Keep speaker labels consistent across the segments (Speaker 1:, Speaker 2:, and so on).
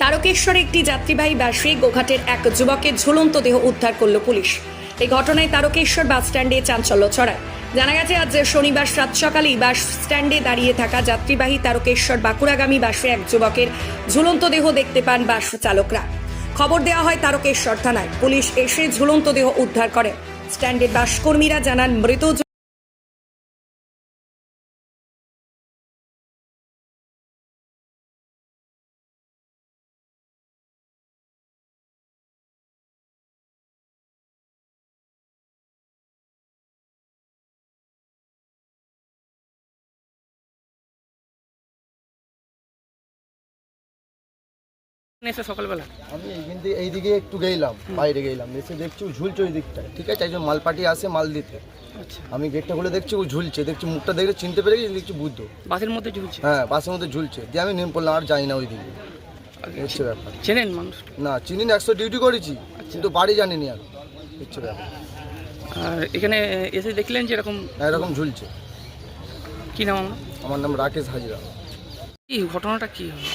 Speaker 1: তারকেশ্বরে একটি যাত্রীবাহী বাসে গোঘাটের এক যুবকের ঝুলন্ত দেহ উদ্ধার করল পুলিশ। এই ঘটনায় তারকেশ্বর বাস স্ট্যান্ডে চাঞ্চল্য ছড়ায়। জানা গেছে, আজ শনিবার সাত সকালেই বাস স্ট্যান্ডে দাঁড়িয়ে থাকা যাত্রীবাহী তারকেশ্বর বাঁকুড়াগামী বাসে এক যুবকের ঝুলন্ত দেহ দেখতে পান বাস চালকরা। খবর দেওয়া হয় তারকেশ্বর থানায়। পুলিশ এসে ঝুলন্ত দেহ উদ্ধার করে। স্ট্যান্ডের বাসকর্মীরা জানান, মৃত
Speaker 2: এসে সকালবেলা।
Speaker 3: আমি এইখান থেকে এইদিকে একটু গেলাম বাইরে গেলাম। এসে দেখছি ও ঝুলছে ওই ঠিক আছে একজন আসে মাল দিতে।
Speaker 2: আচ্ছা।
Speaker 3: আমি গেটটা খুলে দেখছি ও ঝুলছে। দেখছি মুখটা দেখলে চিনতে পেরে গেছি দেখছি বুদ্ধ।
Speaker 2: বাসের মধ্যে ঝুলছে?
Speaker 3: হ্যাঁ বাসের মধ্যে ঝুলছে। দিয়ে আমি নেমে পড়লাম আর যাই না ওই দিকে হচ্ছে ব্যাপার।
Speaker 2: চেনেন মানুষ?
Speaker 3: না চিনি না একশো ডিউটি করেছি কিন্তু বাড়ি জানিনি আর। হচ্ছে ব্যাপার।
Speaker 2: আর এখানে এসে দেখলেন যে এরকম
Speaker 3: এরকম ঝুলছে।
Speaker 2: কি নাম আমার
Speaker 3: নাম রাকেশ হাজরা।
Speaker 2: কি ঘটনাটা কি হলো?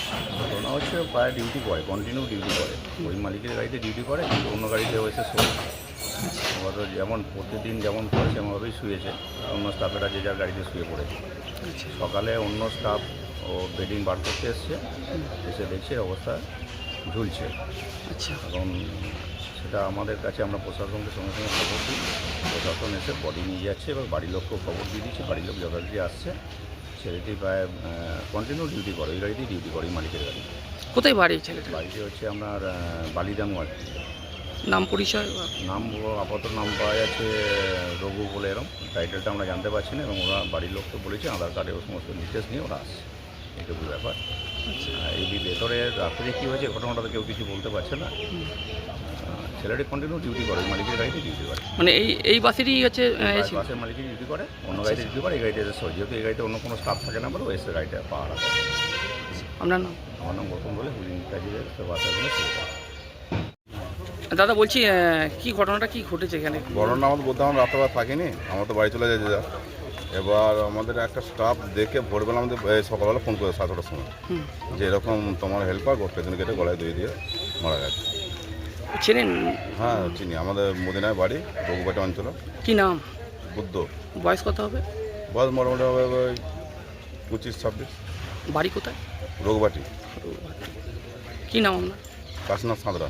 Speaker 4: হচ্ছে প্রায় ডিউটি করে কন্টিনিউ ডিউটি করে। ওই মালিকের গাড়িতে ডিউটি করে কিন্তু অন্য গাড়িতেও এসে শোয়। এবার ও যেমন প্রতিদিন যেমন করে সেমনভাবেই শুয়েছে। অন্য স্টাফেরা যে যার গাড়িতে শুয়ে পড়েছে।
Speaker 2: আচ্ছা।
Speaker 4: সকালে অন্য স্টাফ ও বেডিং বার করতে এসছে। এসে দেখছে অবস্থা ঝুলছে।
Speaker 2: আচ্ছা।
Speaker 4: এবং সেটা আমাদের কাছে আমরা প্রশাসনকে সঙ্গে সঙ্গে খবর দিই। প্রশাসন এসে বডি নিয়ে যাচ্ছে এবং বাড়ির লোককেও খবর দিয়ে দিচ্ছে। বাড়ির লোক যথারীতি আসছে। ছেলেটি প্রায় কন্টিনিউ ডিউটি করে ওই গাড়িতেই ডিউটি করে ওই মালিকের গাড়ি।
Speaker 2: কোথায় বাড়ি ছেলেটা
Speaker 4: বাড়িটি হচ্ছে আপনার বালিদাঙ্গ আর কি
Speaker 2: নাম পরিচয় বা-
Speaker 4: নাম ও আপাতত নাম পাওয়া যাচ্ছে রঘু বলে এরম। টাইটেলটা আমরা জানতে পারছি না এবং ওরা বাড়ির লোক তো বলেছে আধার কার্ডে ও সমস্ত ডিটেলস নিয়ে ওরা আসছে। এইটুকু ব্যাপার। এই ভেতরে রাত্রে কী হয়েছে ঘটনাটা তো কেউ কিছু বলতে পারছে না। ছেলেটি কন্টিনিউ ডিউটি করে মালিকের গাড়িতে ডিউটি করে।
Speaker 2: মানে এই এই বাসেরই হচ্ছে
Speaker 4: বাসের মালিকের ডিউটি করে অন্য গাড়িতে ডিউটি করে এই গাড়িতে এসে। যেহেতু এই গাড়িতে অন্য কোনো স্টাফ থাকে না বলে এসে গাড়িটা পাওয়া রাখে
Speaker 2: আপনার নাম?
Speaker 4: আমার নাম গৌতম বলে হুদিন কাজে বাসার জন্য
Speaker 2: দাদা বলছি কি ঘটনাটা কি ঘটেছে এখানে?
Speaker 5: ঘটনা আমাদের বলতে আমরা রাত্রেবেলা থাকিনি আমার তো বাড়ি চলে যাই যে যা এবার আমাদের একটা স্টাফ দেখে ভোরবেলা আমাদের এই সকালবেলা ফোন করে সাতটার সময়।
Speaker 2: হুম।
Speaker 5: যে এরকম তোমার হেল্পার পেছনে কেটে গলায় দিয়ে দিয়ে মারা গেছে।
Speaker 2: চেনেন?
Speaker 5: হ্যাঁ চিনি। আমাদের মদিনায় বাড়ি রঘুবাটি অঞ্চল।
Speaker 2: কি নাম?
Speaker 5: বুদ্ধ।
Speaker 2: বয়স কত হবে?
Speaker 5: বয়স মোটামুটি হবে ওই পঁচিশ ছাব্বিশ।
Speaker 2: বাড়ি কোথায়?
Speaker 5: রঘুবাটি
Speaker 2: কি নাম আপনার?
Speaker 5: কাশনাথ সাঁতরা।